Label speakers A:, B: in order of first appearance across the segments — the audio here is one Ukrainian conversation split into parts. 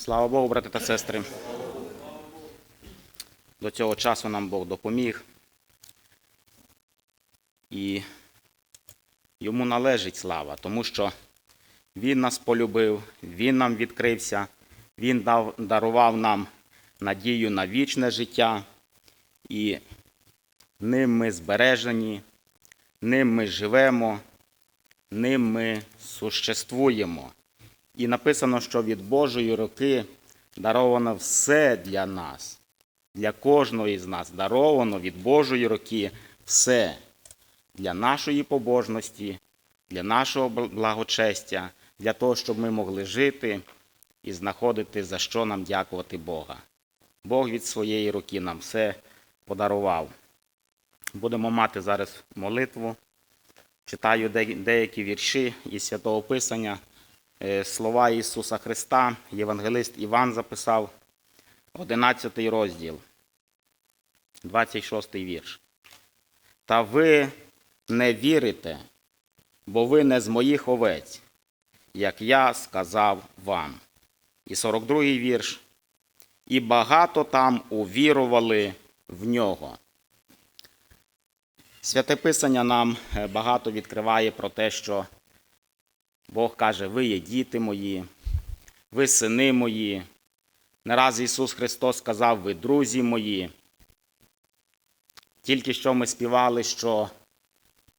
A: Слава Богу, брати та сестри. До цього часу нам Бог допоміг. І йому належить слава, тому що Він нас полюбив, Він нам відкрився, Він дав, дарував нам надію на вічне життя, і ним ми збережені, ним ми живемо, ним ми существуємо. І написано, що від Божої руки даровано все для нас, для кожного із нас даровано від Божої руки все для нашої побожності, для нашого благочестя, для того, щоб ми могли жити і знаходити, за що нам дякувати Бога. Бог від своєї руки нам все подарував. Будемо мати зараз молитву. Читаю деякі вірші із Святого Писання. Е, Слова Ісуса Христа, Євангелист Іван записав, 11 розділ, 26 вірш. Та ви не вірите, бо ви не з моїх овець, як я сказав вам. І 42 вірш. І багато там увірували в нього. Святе Писання нам е, багато відкриває про те, що Бог каже, ви є діти мої, ви сини мої. Не раз Ісус Христос сказав, ви друзі мої. Тільки що ми співали, що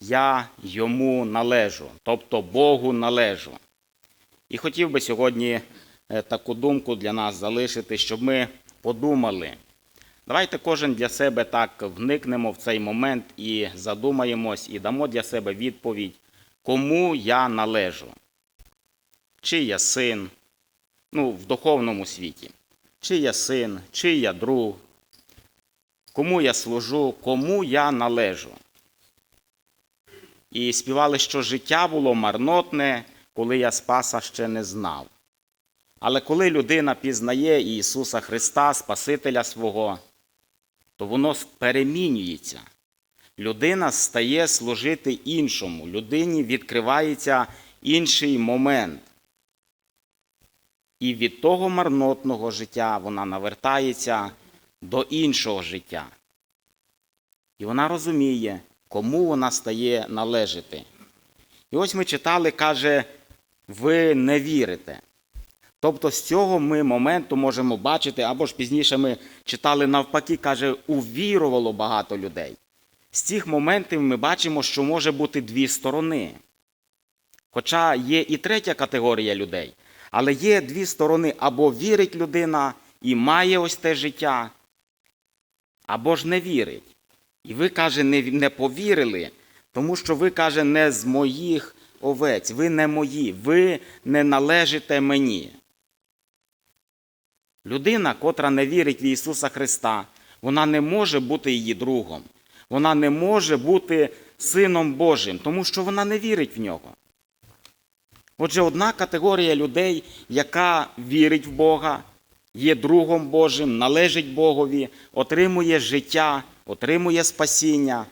A: я йому належу, тобто Богу належу. І хотів би сьогодні е, таку думку для нас залишити, щоб ми подумали. Давайте кожен для себе так вникнемо в цей момент і задумаємось, і дамо для себе відповідь, кому я належу. Чи я син, ну, в духовному світі, чи я син, чи я друг, кому я служу, кому я належу. І співали, що життя було марнотне, коли я Спаса ще не знав. Але коли людина пізнає Ісуса Христа, Спасителя свого, то воно перемінюється. Людина стає служити іншому, людині відкривається інший момент. І від того марнотного життя вона навертається до іншого життя. І вона розуміє, кому вона стає належати. І ось ми читали, каже, ви не вірите. Тобто з цього ми моменту можемо бачити, або ж пізніше ми читали навпаки, каже, увірувало багато людей. З цих моментів ми бачимо, що може бути дві сторони. Хоча є і третя категорія людей, але є дві сторони: або вірить людина і має ось те життя, або ж не вірить. І ви, каже, не, не повірили, тому що ви, каже, не з моїх овець, ви не мої, ви не належите мені. Людина, котра не вірить в Ісуса Христа, вона не може бути її другом. Вона не може бути Сином Божим, тому що вона не вірить в нього. Отже, одна категорія людей, яка вірить в Бога, є другом Божим, належить Богові, отримує життя, отримує спасіння,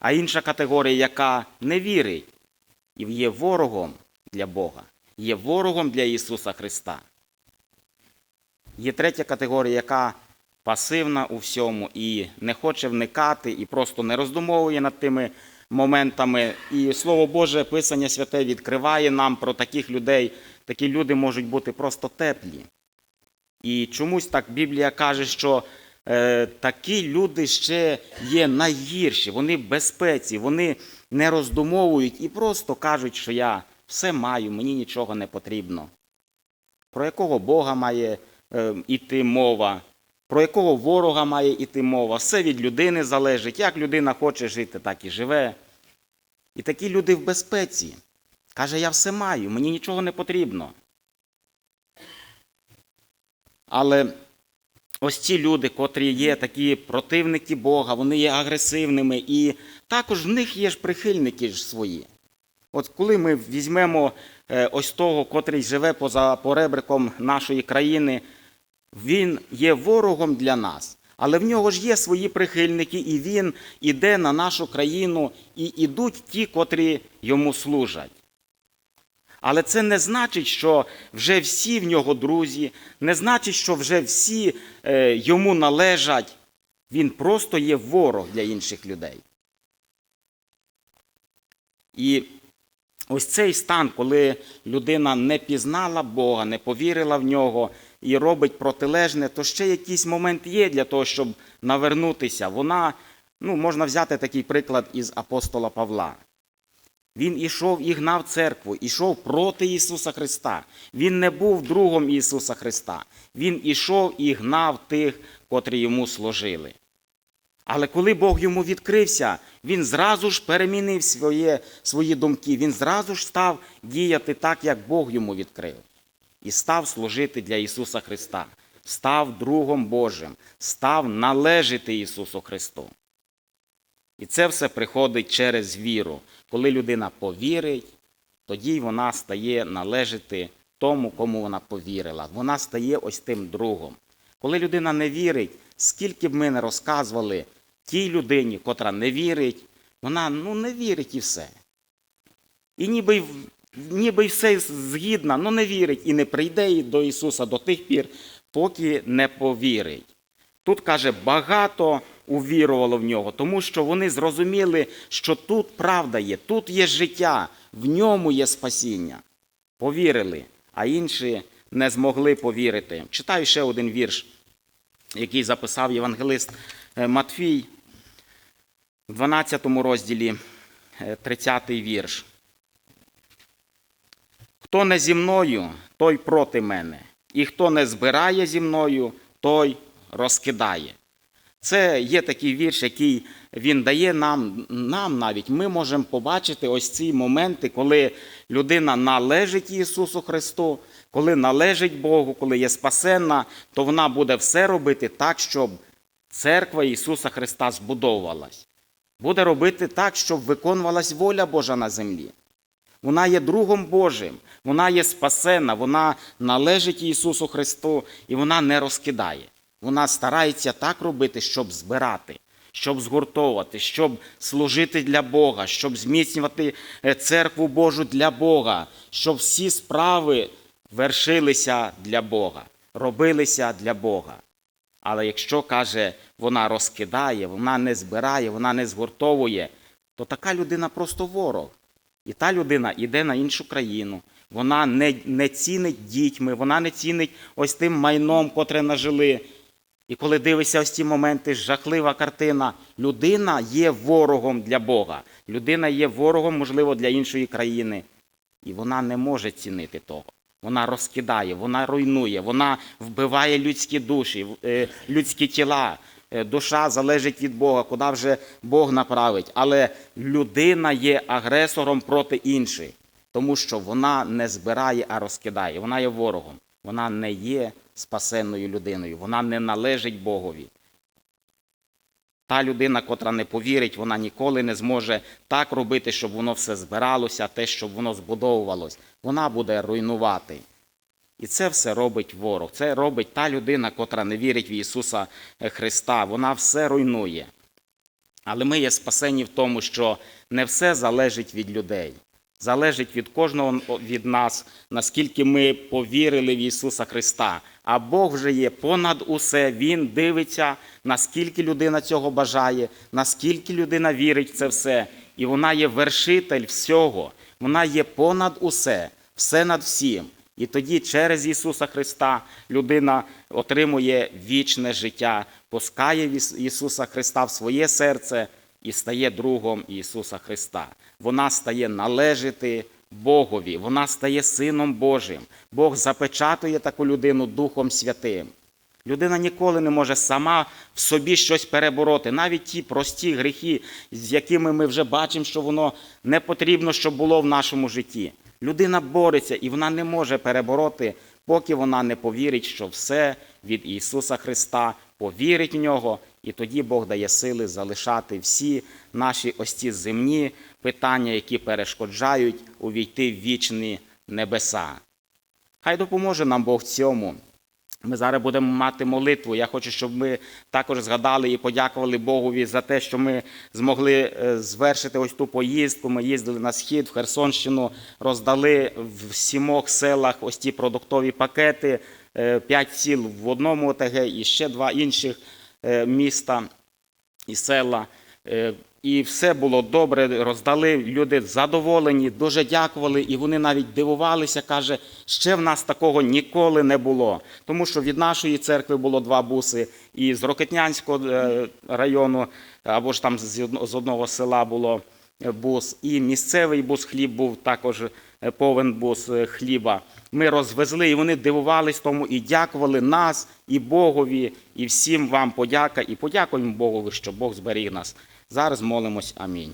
A: а інша категорія, яка не вірить і є ворогом для Бога, є ворогом для Ісуса Христа. Є третя категорія, яка пасивна у всьому і не хоче вникати, і просто не роздумовує над тими моментами. І Слово Боже, Писання Святе відкриває нам про таких людей. Такі люди можуть бути просто теплі. І чомусь так Біблія каже, що е, такі люди ще є найгірші, вони в безпеці, вони не роздумовують і просто кажуть, що я все маю, мені нічого не потрібно. Про якого Бога має е, іти мова, про якого ворога має іти мова. Все від людини залежить. Як людина хоче жити, так і живе. І такі люди в безпеці. Каже, я все маю, мені нічого не потрібно. Але ось ці люди, котрі є такі противники Бога, вони є агресивними, і також в них є ж прихильники ж свої. От коли ми візьмемо е, ось того, котрий живе поза поребриком нашої країни, він є ворогом для нас. Але в нього ж є свої прихильники, і він іде на нашу країну, і ідуть ті, котрі йому служать. Але це не значить, що вже всі в нього друзі, не значить, що вже всі е, йому належать. Він просто є ворог для інших людей. І ось цей стан, коли людина не пізнала Бога, не повірила в нього і робить протилежне, то ще якийсь момент є для того, щоб навернутися. Вона, ну, можна взяти такий приклад із апостола Павла. Він ішов і гнав церкву, ішов проти Ісуса Христа. Він не був другом Ісуса Христа. Він ішов і гнав тих, котрі йому служили. Але коли Бог йому відкрився, він зразу ж перемінив своє, свої думки, він зразу ж став діяти так, як Бог йому відкрив. І став служити для Ісуса Христа, став другом Божим, став належати Ісусу Христу. І це все приходить через віру. Коли людина повірить, тоді вона стає належати тому, кому вона повірила. Вона стає ось тим другом. Коли людина не вірить, скільки б ми не розказували тій людині, котра не вірить, вона ну, не вірить і все. І ніби, ніби все згідна, але не вірить і не прийде до Ісуса до тих пір, поки не повірить. Тут каже, багато увірувало в нього, тому що вони зрозуміли, що тут правда є, тут є життя, в ньому є спасіння. Повірили, а інші не змогли повірити. Читаю ще один вірш, який записав євангелист е, Матфій в 12 розділі, е, 30 вірш. Хто не зі мною, той проти мене, і хто не збирає зі мною, той розкидає. Це є такий вірш, який він дає нам, нам навіть. Ми можемо побачити ось ці моменти, коли людина належить Ісусу Христу, коли належить Богу, коли є спасенна, то вона буде все робити так, щоб церква Ісуса Христа збудовувалась. Буде робити так, щоб виконувалась воля Божа на землі. Вона є другом Божим, вона є спасена, вона належить Ісусу Христу і вона не розкидає. Вона старається так робити, щоб збирати, щоб згуртовувати, щоб служити для Бога, щоб зміцнювати е, церкву Божу для Бога, щоб всі справи вершилися для Бога, робилися для Бога. Але якщо каже, вона розкидає, вона не збирає, вона не згуртовує, то така людина просто ворог. І та людина йде на іншу країну, вона не, не цінить дітьми, вона не цінить ось тим майном, котре нажили. І коли дивишся ось ці моменти, жахлива картина, людина є ворогом для Бога. Людина є ворогом, можливо, для іншої країни. І вона не може цінити того. Вона розкидає, вона руйнує, вона вбиває людські душі, е, людські тіла. Е, Душа залежить від Бога, куди вже Бог направить. Але людина є агресором проти інших, тому що вона не збирає, а розкидає. Вона є ворогом. Вона не є спасенною людиною, вона не належить Богові. Та людина, котра не повірить, вона ніколи не зможе так робити, щоб воно все збиралося, те, щоб воно збудовувалось. Вона буде руйнувати. І це все робить ворог. Це робить та людина, котра не вірить в Ісуса е, Христа. Вона все руйнує. Але ми є спасені в тому, що не все залежить від людей. Залежить від кожного від нас, наскільки ми повірили в Ісуса Христа. А Бог вже є понад усе. Він дивиться, наскільки людина цього бажає, наскільки людина вірить в це все. І вона є вершитель всього. Вона є понад усе, все над всім. І тоді через Ісуса Христа людина отримує вічне життя, пускає Ісуса Христа в своє серце і стає другом Ісуса Христа. Вона стає належати Богові, вона стає Сином Божим. Бог запечатує таку людину Духом Святим. Людина ніколи не може сама в собі щось перебороти. Навіть ті прості гріхи, з якими ми вже бачимо, що воно не потрібно, щоб було в нашому житті. Людина бореться і вона не може перебороти, поки вона не повірить, що все від Ісуса Христа, повірить в нього, і тоді Бог дає сили залишати всі наші ось ці земні питання, які перешкоджають увійти в вічні небеса. Хай допоможе нам Бог цьому. Ми зараз будемо мати молитву. Я хочу, щоб ми також згадали і подякували Богові за те, що ми змогли е, звершити ось ту поїздку. Ми їздили на схід, в Херсонщину, роздали в сімох селах ось ті продуктові пакети, е, п'ять сіл в одному ОТГ і ще два інших е, міста і села. І все було добре, роздали. Люди задоволені, дуже дякували, і вони навіть дивувалися. каже, ще в нас такого ніколи не було. Тому що від нашої церкви було два буси, і з Рокетнянського е, району, або ж там з одного села було е, бус, і місцевий бус хліб був також е, повен бус хліба. Ми розвезли, і вони дивувались тому і дякували нас, і Богові, і всім вам подяка. І подякуємо Богові, що Бог зберіг нас. Зараз молимось. Амінь.